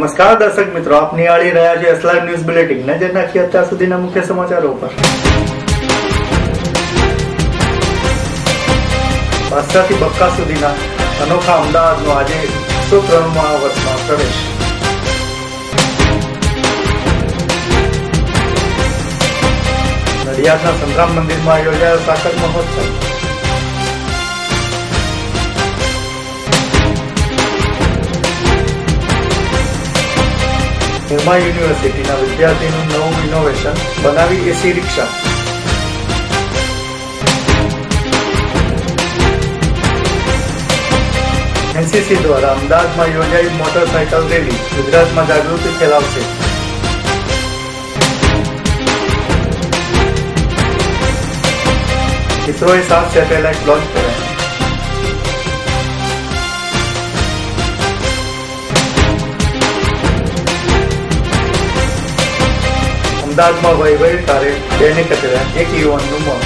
નમસ્કાર દર્શક મિત્રો, આપ નિહાળી રહ્યા છે અસલામ ન્યૂઝ બુલેટિન નજર નાખી અત્યાર સુધીના મુખ્ય સમાચારો પર બાદશાહથી બક્કા સુધીના અનોખા અમદાવાદનો આજે એકસો ત્રણમાં વર્ષમાં પ્રવેશ. નડિયાદના સંગ્રામ મંદિરમાં યોજાયો સાકર મહોત્સવ. નિરમા યુનિવર્સિટીના વિદ્યાર્થીનું નવું ઇનોવેશન બનાવી એસી રિક્ષા. એનસીસી દ્વારા અમદાવાદમાં યોજાઈ મોટરસાયકલ રેલી. ગુજરાતમાં જાગૃતિ ફેલાવશે. ઇસરોએ સાત સેટેલાઇટ લોન્ચ કર્યા. અમદાવાદમાં વહીવટી તારે બેને કચરા એક યુવાનનું મોત.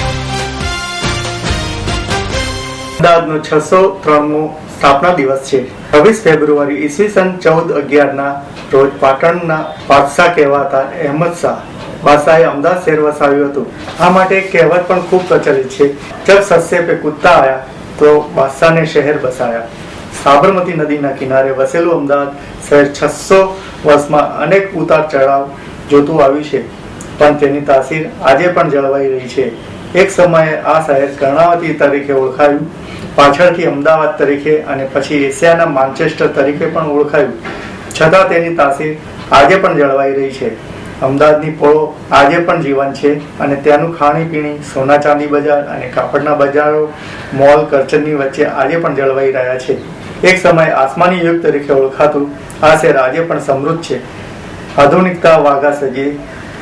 અમદાવાદનો છસો ત્રણમો સ્થાપના દિવસ છે. છવ્વીસ ફેબ્રુઆરી ઈસવીસન ચૌદ અગિયારના રોજ પાટણના બાદશાહ કહેવાતા અહેમદ શાહ બાદશાહે અમદાવાદ શહેર વસાવ્યું હતું. આ માટે કહેવત પણ ખૂબ પ્રચલિત છે. જબ સસ્સે પે કુત્તા આયા, તો બાદશાહને શહેર બસાયા. સાબરમતી નદીના કિનારે વસેલું અમદાવાદ શહેર છસો વર્ષમાં અનેક ઉતાર ચઢાવ જોતું આવ્યું છે. પણ તેની તાસીર આજે પણ જળવાઈ રહી છે. એક સમયે આ શહેર કર્ણાવતી તરીકે ઓળખાયું, પાછળથી અમદાવાદ તરીકે અને પછી એશિયાના માન્ચેસ્ટર તરીકે પણ ઓળખાયું. છતાં તેની તાસીર આજે પણ જળવાઈ રહી છે. અમદાવાદની પોળો આજે પણ જીવન છે અને ત્યાંનું ખાણીપીણી, સોના ચાંદી બજાર અને કાપડના બજારો, મોલ, કરચનની વચ્ચે આજે પણ જળવાઈ રહ્યા છે. એક સમયે આસમાની યુગ તરીકે ઓળખાતું આ શહેર આજે પણ સમૃદ્ધ છે. આધુનિકતા વાઘા સજી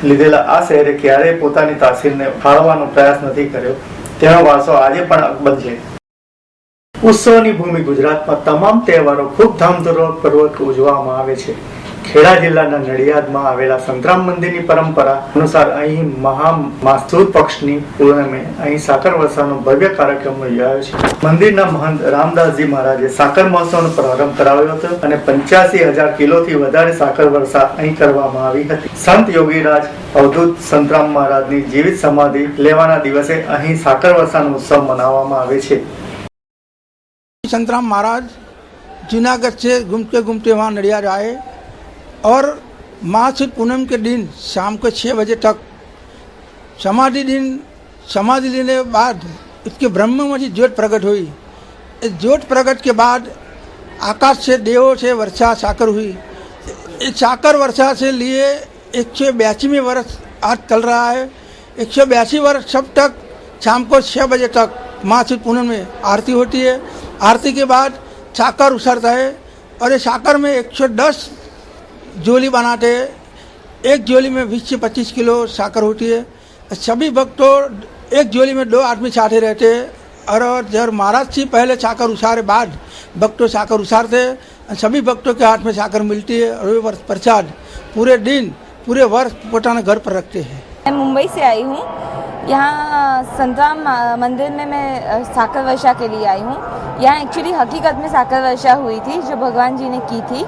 લીધેલા આ શહેરે ક્યારેય પોતાની તાસીરને ફાળવાનો પ્રયાસ નથી કર્યો. તેનો વારસો આજે પણ અકબંધ છે. ઉત્સવની ભૂમિ ગુજરાતમાં તમામ તહેવારો ખૂબ ધામધૂમપૂર્વક ઉજવવામાં આવે છે. ખેડા જિલ્લાના નડિયાદમાં આવેલા સંતરામ મંદિરની પરંપરા અનુસાર અહીં મહામાસૂદ પક્ષની પૂનમે અહીં સાકર વર્ષાનો ભવ્ય કાર્યક્રમ યોજાયો છે. મંદિરના મહંત રામદાસજી મહારાજે સાકર મહોત્સવનો પ્રારંભ કરાવ્યો હતો અને પંચ્યાસી હજાર કિલોથી વધારે સાકર વર્ષા અહીં કરવામાં આવી હતી. સંત યોગીરાજ અવધૂત સંતરામ મહારાજની જીવિત સમાધિ લેવાના દિવસે અહીં સાકર વર્ષાનો ઉત્સવ મનાવવામાં આવે છે. સંતરામ મહારાજ, જુનાગઢ છે ગુમતે ઘૂમતે વહાં નડિયાદ આવે और मासिक पूनम के दिन शाम को छः बजे तक, समाधि दिन, समाधि लेने के बाद उसके ब्रह्म में जी ज्योत प्रकट हुई। इस ज्योत प्रकट के बाद आकाश से, देवों से वर्षा साकर हुई। इस साकर वर्षा से लिए एक सौ बयासीवें वर्ष आज चल रहा है। एक सौ बयासी वर्ष सब तक शाम को छः बजे तक मासिक पूनम में आरती होती है। आरती के बाद साकर उछलता है और ये साकर में 110 जोली बनाते हैं एक जोली में 20 से 25 किलो साकर होती है सभी भक्तों एक जोली में दो आदमी साथे रहते हैं और जब महाराज जी पहले साकर उछारे बाद भक्तों साकर उछारते हैं और सभी भक्तों के हाथ में साकर मिलती है और वे वर्ष प्रसाद पूरे दिन पूरे वर्ष पोटाना घर पर रखते हैं मैं मुंबई से आई हूँ यहाँ संतराम मा- मंदिर में मैं अ, साकर वर्षा के लिए आई हूँ यहाँ एक्चुअली हकीकत में साकर वर्षा हुई थी जो भगवान जी ने की थी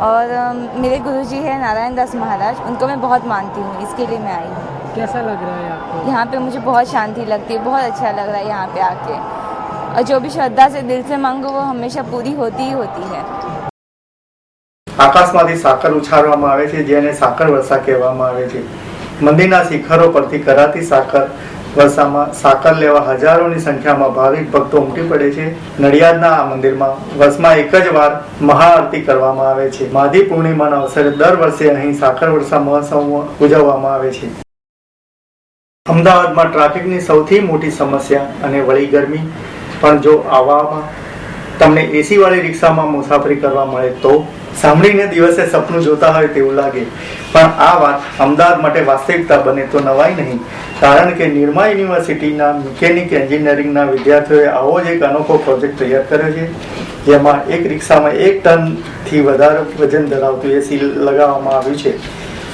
और अ, मेरे गुरुजी है नारायण दास महाराज उनको मैं बहुत मानती हूँ इसके लिए मैं आई हूँ कैसा लग रहा है आपको यहाँ पे मुझे बहुत शांति लगती है बहुत अच्छा लग रहा है यहाँ पे आके और जो भी श्रद्धा से दिल से मांगो वो हमेशा पूरी होती ही होती है આકાશમાંથી સાકર ઉછાળવામાં આવે છે જેને સાકર વર્ષા કહેવામાં આવે છે મંદિરના શિખરો પરથી કરાતી સાકર વર્ષામાં સાકર લેવા હજારોની સંખ્યામાં ભાવિક ભક્તો ઉમટી પડે છે. નડિયાદના આ મંદિરમાં વર્ષમાં એક જ વાર મહાઆરતી કરવામાં આવે છે. માધી પૂર્ણિમાના અવસરે દર વર્ષે અહીં સાકર વર્ષા મહોત્સવ ઉજવવામાં આવે છે. અમદાવાદમાં ટ્રાફિકની સૌથી મોટી સમસ્યા અને વળી ગરમી. પણ જો આવામાં તમને એસી વાળી રિક્ષામાં મુસાફરી કરવા મળે તો સાંભળીને દિવસે સપનું જોતા હોય તેવું લાગે. પણ આ વાત અમદાવાદ માટે વાસ્તવિકતા બને તો નવાય નહીં. કારણ કે નિર્મા યુનિવર્સિટીના મિકેનિક એન્જિનિયરિંગના વિદ્યાર્થીઓએ આવો જ એક અનોખો પ્રોજેક્ટ તૈયાર કર્યો છે, જેમાં એક રિક્ષામાં એક ટનથી વધારે વજન ધરાવતું એસી લગાવવામાં આવ્યું છે.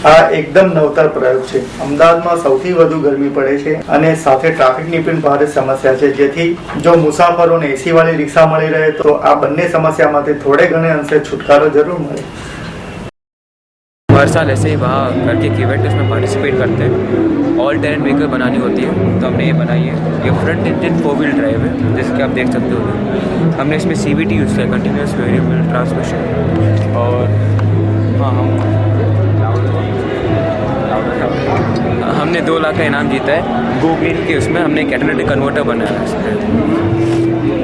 આ એકદમ નવતર પ્રયોગ છે અમદાવાદમાં સૌથી વધુ ગરમી પડે છે અને સાથે ટ્રાફિકની પણ ભારે સમસ્યા છે જેથી જો મુસાફરોને એસી વાળી રિક્ષા મળી રહે તો આ બંને સમસ્યામાંથી થોડે ઘણે અંશે છુટકારો જરૂર મળે हर साल ऐसे ही वहाँ करके एक इवेंट है उसमें पार्टिसिपेट करते हैं ऑल टेरेंट व्हीकल बनानी होती है तो हमने ये बनाई है ये front engine four wheel drive है जैसे कि आप देख सकते हो हमने इसमें सी वी टी यूज़ किया कंटिन्यूस वेरिएबल ट्रांसमिशन और हाँ हम हमने दो लाख का इनाम जीता है। गो ग्रीन के उसमें हमने कैटलेटिक कन्वर्टर बनाया है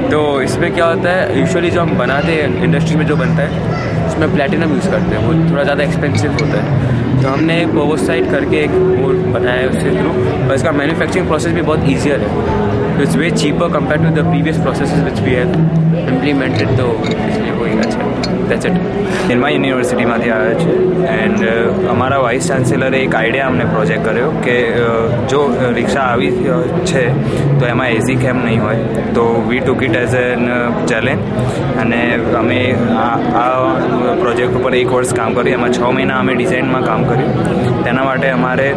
तो इसमें क्या होता है यूजुअली जो हम बनाते हैं इंडस्ट्री में जो बनता है, उसमें प्लेटिनम यूज़ करते हैं। वो थोड़ा ज़्यादा एक्सपेंसिव होता है। तो हमने एक ओवरसाइड करके एक वो बनाया है उसके थ्रू और इसका मैन्युफैक्चरिंग प्रोसेस भी बहुत ईजियर है। It's way cheaper compare to the previous process which we have implemented तो इसलिए वही अच्छा દેટ્સ ઇટ નિર્મા યુનિવર્સિટીમાંથી આવ્યા છે. એન્ડ uh, અમારા વાઇસ ચાન્સેલરે એક આઈડિયા અમને પ્રોજેક્ટ કર્યો કે uh, જો uh, રિક્ષા આવી છે, તો એમાં એઝી કેમ નહીં હોય. તો we took it as an challenge અને અમે આ પ્રોજેક્ટ ઉપર એક વર્ષ કામ કર્યું. એમાં છ મહિના અમે ડિઝાઇનમાં કામ કર્યું. તેના માટે અમારે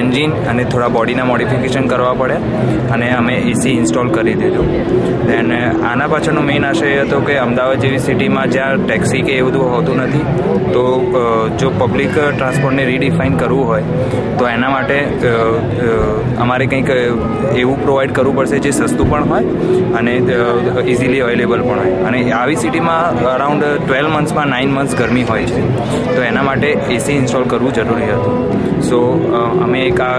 એન્જિન અને થોડા બોડીના મોડિફિકેશન કરવા પડ્યા અને અમે એસી ઇન્સ્ટોલ કરી દીધું. દેન આના પાછળનો મેઇન આશય હતો કે અમદાવાદ જેવી સિટીમાં જ્યાં ટેક્સી કે એ બધું હોતું નથી, તો જો પબ્લિક ટ્રાન્સપોર્ટને રીડિફાઇન કરવું હોય, તો એના માટે અમારે કંઈક એવું પ્રોવાઈડ કરવું પડશે જે સસ્તું પણ હોય અને ઇઝીલી અવેલેબલ પણ હોય. અને આવી સિટીમાં અરાઉન્ડ ટ્વેલ્વ મંથ્સમાં નાઇન મંથ્સ ગરમી હોય છે, તો એના માટે એસી ઇન્સ્ટોલ કરવું જરૂરી હતું. સો અમે એક આ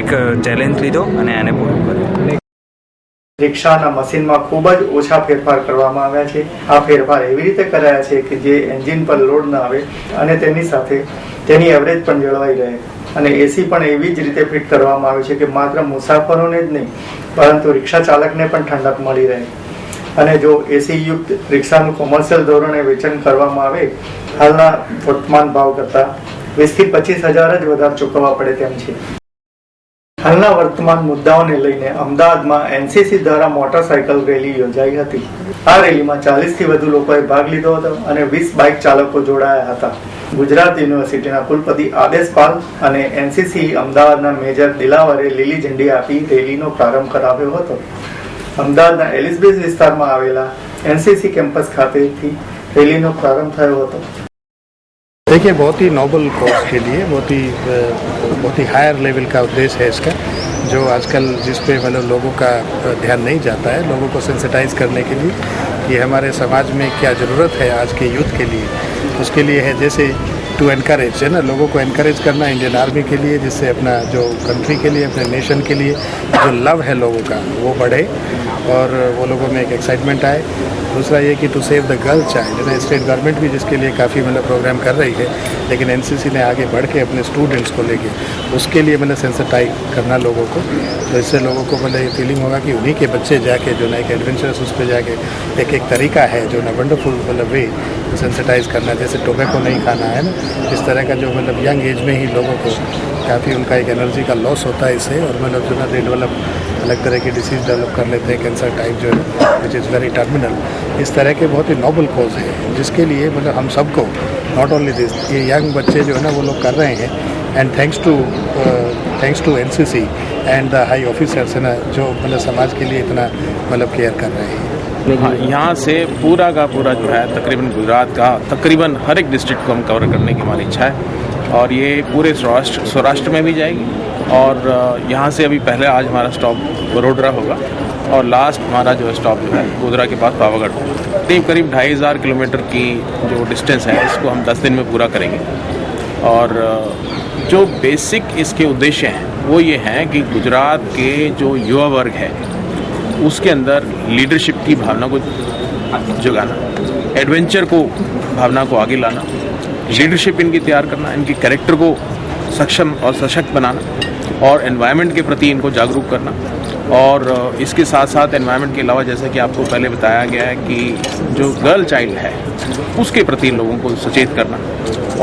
એક ચેલેન્જ લીધો અને એને પૂરું કર્યું. રિક્ષાના મશીનમાં ખૂબ જ ઓછા ફેરફાર કરવામાં આવ્યા છે. આ ફેરફાર એવી રીતે કરાયા છે કે જે એન્જિન પર લોડ ન આવે અને તેની સાથે તેની એવરેજ પણ જળવાઈ રહે. અને એસી પણ એવી જ રીતે ફિટ કરવામાં આવે છે કે માત્ર મુસાફરોને જ નહીં, પરંતુ રિક્ષા ચાલકને પણ ઠંડક મળી રહે. અને જો એસી યુક્ત રિક્ષાનું કોમર્શિયલ ધોરણે વેચાણ કરવામાં આવે, હાલના વર્તમાન ભાવ કરતાં વીસથી પચીસ હજાર જ વધારે ચૂકવવા પડે તેમ છે. હાલના વર્તમાન મુદ્દાઓને લઈને અમદાવાદમાં એનસીસી દ્વારા મોટરસાયકલ રેલી યોજાઈ હતી. આ રેલીમાં ચાલીસથી વધુ લોકોએ ભાગ લીધો હતો અને વીસ બાઇક ચાલકો જોડાયા હતા. ગુજરાત યુનિવર્સિટીના કુલપતિ આદેશ પાલ અને એનસીસી અમદાવાદના મેજર દિલાવરે લીલી ઝંડી આપી રેલીનો પ્રારંભ કરાવ્યો હતો. અમદાવાદના એલિઝબેથ વિસ્તારમાં આવેલા એનસીસી કેમ્પસ ખાતેથી રેલીનો પ્રારંભ થયો હતો. देखिए, बहुत ही नोबल कॉज के लिए, बहुत ही बहुत ही हायर लेवल का उद्देश्य है इसका, जो आजकल जिस पे मतलब लोगों का ध्यान नहीं जाता है, लोगों को सेंसिटाइज करने के लिए कि हमारे समाज में क्या ज़रूरत है आज के यूथ के लिए। उसके लिए है, जैसे टू एनकरेज है ना? लोगों को एनकरेज करना इंडियन आर्मी के लिए, जिससे अपना जो कंट्री के लिए, अपने नेशन के लिए जो लव है लोगों का, वो बढ़े और वो लोगों में एक एक्साइटमेंट आए। दूसरा ये कि to save the girl child state government भी जिसके लिए काफ़ी मतलब प्रोग्राम कर रही है। लेकिन एनसीसी ने आगे बढ़ के अपने स्टूडेंट्स को लेके उसके लिए मैंने सेंसिटाइज करना लोगों को। तो इससे लोगों को मतलब ये फीलिंग होगा कि उन्हीं के बच्चे जाके जो ना एक एडवेंचरस उस पर जाके एक एक तरीका है, जो ना वंडरफुल मतलब वे सेंसिटाइज करना जैसे टोबैको नहीं खाना है ना, इस तरह का जो मतलब यंग एज में ही लोगों को काफ़ी उनका एक एनर्जी का लॉस होता है इससे और मतलब जो ना डेवलप अलग तरह की डिसीज़ डेवलप कर लेते हैं कैंसर टाइप जो है विच इज़ वेरी टर्मिनल इस तरह के बहुत ही नोबल कोज है जिसके लिए मतलब हम सबको नॉट ओनली दिस ये यंग बच्चे जो है ना वो लोग कर रहे हैं। And thanks to thanks to N C C and the high officers है ना जो मतलब समाज के लिए इतना मतलब केयर कर रहे हैं। हाँ, यहाँ से पूरा का पूरा जो है तकरीबन गुजरात का तकरीबन हर एक डिस्ट्रिक्ट को हम कवर करने की हमारी इच्छा है। और ये पूरे सौराष्ट्र सौराष्ट्र में भी जाएगी। और यहाँ से अभी पहले आज हमारा स्टॉप वडोदरा होगा और लास्ट हमारा जो स्टॉप जो है गोधरा के पास पावागढ़। होगा करीब करीब ढाई हज़ार किलोमीटर की जो डिस्टेंस है, इसको हम दस दिन में पूरा करेंगे। और जो बेसिक इसके उद्देश्य हैं, वो ये हैं कि गुजरात के जो युवा वर्ग है, उसके अंदर लीडरशिप की भावना को जगाना एडवेंचर को, भावना को आगे लाना। लीडरशिप इनकी तैयार करना, इनके कैरेक्टर को सक्षम और सशक्त बनाना और एनवायरनमेंट के प्रति इनको जागरूक करना। और इसके साथ साथ एनवायरनमेंट के अलावा जैसा कि आपको पहले बताया गया है कि जो गर्ल चाइल्ड है, उसके प्रति लोगों को सचेत करना।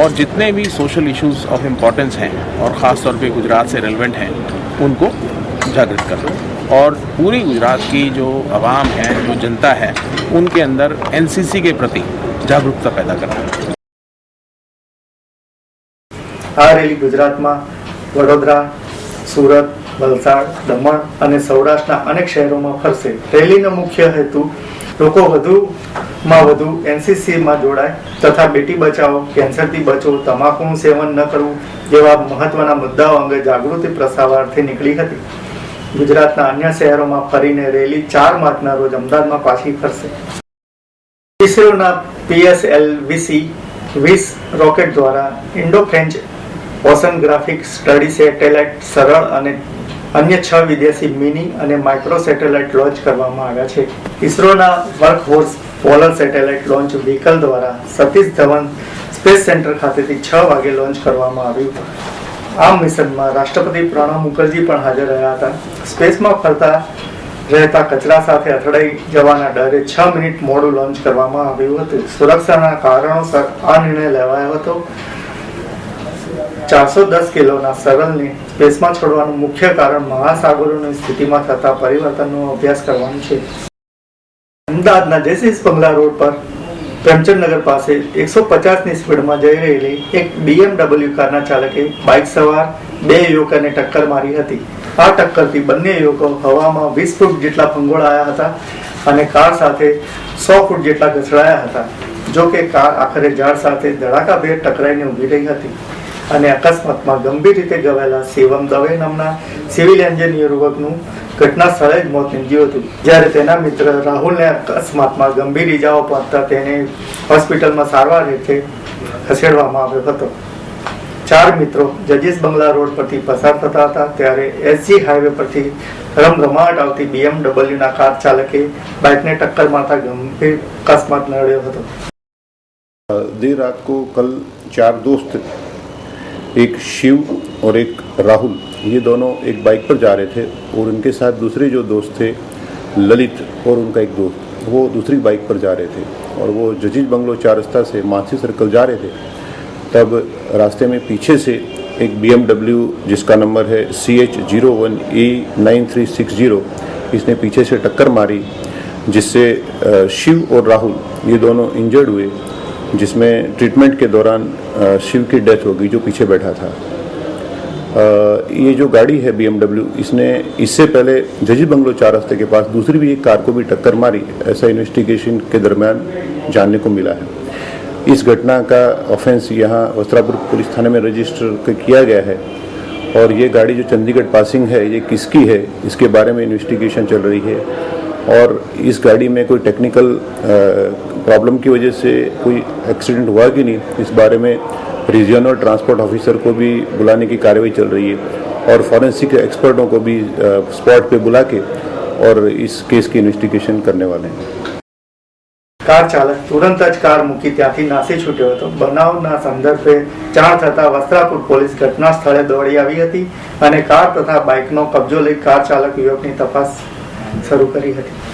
और जितने भी सोशल इश्यूज़ ऑफ़ इम्पोर्टेंस हैं और ख़ास तौर पे गुजरात से रेलिवेंट हैं, उनको जागृत करना। और पूरी गुजरात की जो आवाम है, जो जनता है, उनके अंदर एनसीसी के प्रति जागरूकता पैदा करना। આ રેલી ગુજરાતમાં વડોદરા, સુરત, વલસાડ, દમણ અને સૌરાષ્ટ્રના અનેક શહેરોમાં ફરશે. રેલીનો મુખ્ય હેતુ લોકો વધુમાં વધુ એનસીસીમાં જોડાય તથા બેટી બચાવો, કેન્સરથી બચો, તમાકુનું સેવન ન કરવું જેવા મહત્વના મુદ્દાઓ અંગે જાગૃતિ પ્રસારવાર્થે નીકળી હતી. ગુજરાતના અન્ય શહેરોમાં ફરીને રેલી ચાર માર્ચના રોજ અમદાવાદમાં પાછી ફરશે. ઇસરોના પીએસએલવીસી વીસ રોકેટ દ્વારા Indo French oceanographic study satellite Saral અને અન્ય છ વિદેશી મિની અને માઇક્રો સેટેલાઇટ લોન્ચ કરવામાં આવ્યા છે. ઇસરોના workhorse polar satellite launch vehicle દ્વારા સતીશ ધવન સ્પેસ સેન્ટર ખાતેથી છ વાગે લોન્ચ કરવામાં આવ્યું. આ મિશનમાં રાષ્ટ્રપતિ પ્રણવ મુખર્જી પણ હાજર રહ્યા હતા. સ્પેસમાં ફરતા રહેતા કચરા સાથે અથડાઈ જવાના ડરે છ મિનિટ મોડું લોન્ચ કરવામાં આવ્યું હતું. સુરક્ષાના કારણોસર આ નિર્ણય લેવાયો હતો. ચારસો દસ કિલોના સરલને સ્પેસમાં છોડવાનું મુખ્ય કારણ મહાસાગરોની સ્થિતિમાં થતા પરિવર્તનનો અભ્યાસ કરવાનું છે. અમદાવાદના જયસિંહ બંગલા રોડ પર પ્રેમચંદનગર પાસે એકસો પચાસની સ્પીડમાં જઈ રહેલી એક બીએમડબલ્યુ કારના ચાલકે બાઇક સવાર, બે યુવકોને ટક્કર મારી હતી. આ ટક્કરથી બંને યુવકો હવામાં વીસ ફૂટ જેટલા ફંગોળાયા હતા અને કાર સાથે સો ફૂટ જેટલા ઘસડાયા હતા જો કે કાર આખરે ઝાડ સાથે ધડાકાભેર ટકરાઈને ઊભી રહી હતી. અને અકસ્માતમાં ગંભીર રીતે ઘવાયેલા શિવમ દવે નામના સિવિલ એન્જિનિયર યુવકનું ઘટના સ્થળે જ મોત નીપજ્યું હતું. જ્યારે તેના મિત્ર રાહુલને અકસ્માતમાં ગંભીર ઇજાઓ પહોંચતા તેને હોસ્પિટલમાં સારવાર રીતે ખસેડવામાં આવ્યો હતો. ચાર મિત્રો જજીસ બંગલા રોડ પરથી પસાર થતા હતા. ત્યારે એસજી હાઈવે પરથી રમરમાટ આવતી બીએમડબલ્યુના કાર ચાલકે બાઇકને ટક્કર મારતા ગંભીર અકસ્માત નડ્યો હતો. દેર રાત કો કલ ચાર દોસ્ત एक शिव और एक राहुल, ये दोनों एक बाइक पर जा रहे थे और उनके साथ दूसरे जो दोस्त थे, ललित और उनका एक दोस्त, वो दूसरी बाइक पर जा रहे थे और वो जजीज बंगलो चार रास्ता से मानसी सर्कल जा रहे थे। तब रास्ते में पीछे से एक बीएमडब्ल्यू जिसका नंबर है C H zero one A nine three six zero इसने पीछे से टक्कर मारी, जिससे शिव और राहुल, ये दोनों इंजर्ड हुए जिसमें ट्रीटमेंट के दौरान शिव की डेथ होगी, जो पीछे बैठा था। ये जो गाड़ी है बी इसने, इससे पहले जजी बंगलो चार रास्ते के पास दूसरी भी एक कार को भी टक्कर मारी, ऐसा इन्वेस्टिगेशन के दरमियान जानने को मिला है। इस घटना का ऑफेंस यहाँ वस्त्रापुर पुलिस थाने में रजिस्टर किया गया है। और ये गाड़ी जो चंडीगढ़ पासिंग है, ये किसकी है, इसके बारे में इन्वेस्टिगेशन चल रही है। और इस गाड़ी में कोई टेक्निकल प्रॉब्लम की वजह से कोई एक्सीडेंट हुआ कि नहीं इस बारे में रीजनल ट्रांसपोर्ट ऑफिसर को भी बुलाने की कार्रवाई चल रही है और फॉरेंसिक एक्सपर्टों को भी स्पॉट पे बुला के और इस केस की इन्वेस्टिगेशन करने वाले हैं કાર ચાલક તુરંત જ કાર મૂકી ત્યાંથી નાસી છૂટ્યો હતો બનાવના સંદર્ભે જાણ થતા વસ્ત્રાપુર પોલીસ ઘટના સ્થળે દોડી આવી હતી અને કાર તથા બાઇકનો કબજો લઈ કાર ચાલક યુવકની તપાસ શરૂ કરી હતી